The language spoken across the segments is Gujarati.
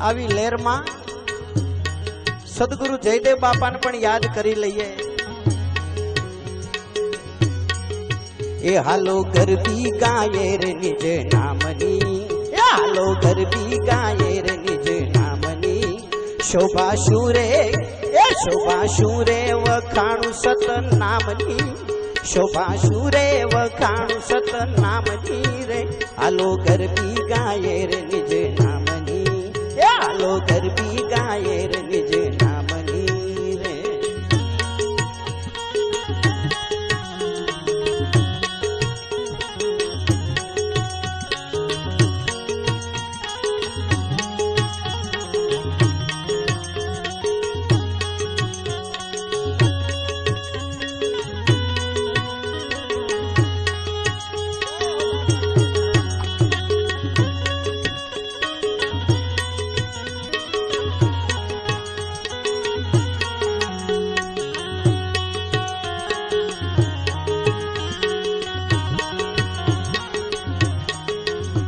આવી લહેરમાં સદગુરુ જયદેવ બાપાને પણ યાદ કરી લઈએ. એ હાલો ગરબી ગાયે રે નિજ નામની. એ હાલો ગરબી ગાયે રે નિજ નામની. શોભા શુરે એ શોભા શુરે વખાણું સત નામની. શોભા શુરે વખાણું સત નામની રે. હાલો ગરબી ગાયે રે એ હાલો ગરબી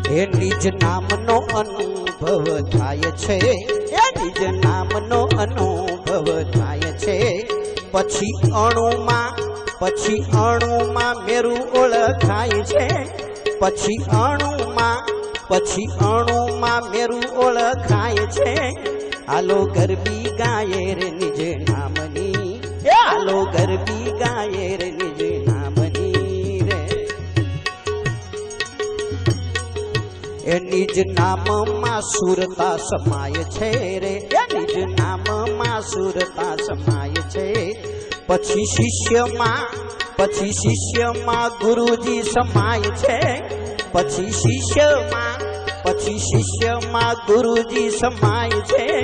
એ નિજ નામનો અનુભવ થાય છે. એની નિજ નામનો અનુભવ થાય છે. પછી અણુમાં પછી અણુમાં મેરું ઓળખાય છે. પછી અણુમાં પછી અણુમાં મેરું ઓળખાય છે. હાલો ગરબી ગાયે રે નિજ નામની. આલો હાલો ગરબી ગાયે રે નિજ એ જ નામમાં સુરતા સમાય છે રે. એની જ નામમાં સુરતા સમાય છે. પછી શિષ્યમાં પછી શિષ્યમાં ગુરુજી સમાય છે. પછી શિષ્યમાં પછી શિષ્યમાં ગુરુજી સમાય છે.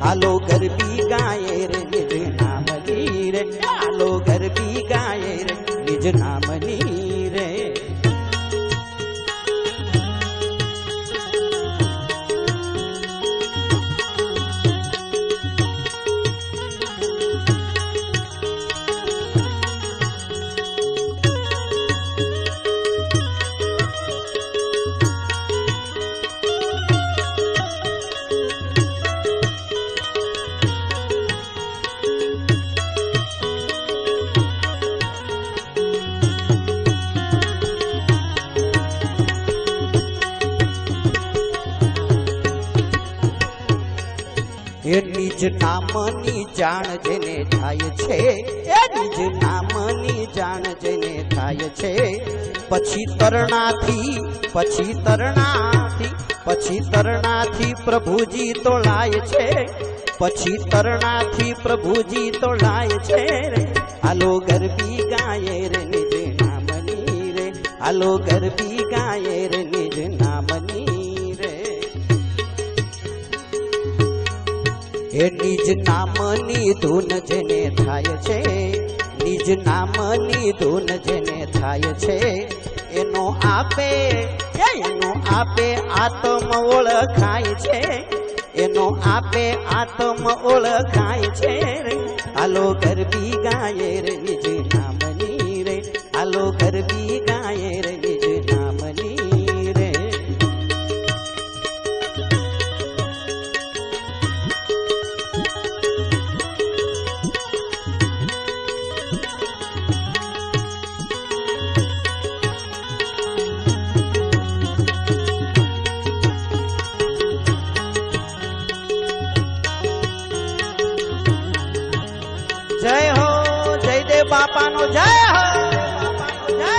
હાલો ગરબી ગાયે રે, નિજ નામ રે હાલો ગરબી ગાયે રે, નિજ નામની એ નિજ નામની જાણ જેને થાય છે એ નિજ નામની જાણ જેને થાય છે. પછી તરણાથી પછી તરણાથી પછી તરણાથી પ્રભુજી તોળાય છે. પછી તરણાથી પ્રભુજી તોળાય છે રે. હાલો ગરબી ગાયે રે નિજ નામની રે. હાલો ગરબી ગાયે રે નિજ નામની એ નિજ નામની ધૂન જેને થાય છે નિજ નામની ધૂન જેને થાય છે, એનો આપે એનો આપે આત્મ ઓળખાય છે, એનો આપે આત્મ ઓળખાય છે હાલો ગરબી ગાયે રે. બાપાનો જય હો. જય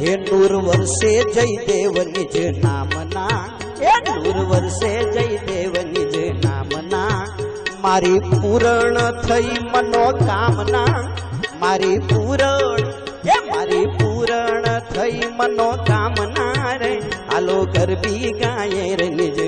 જય નૂર વર્ષે જયદેવ નિજ નામના, હે નૂર વર્ષે જયદેવ નિજ નામના. મારી પૂરણ થઈ મનોકામના, મારી પૂરણ, હે મારી પૂરણ થઈ મનોકામના રે. હાલો ગરબી ગાયે રે નિજ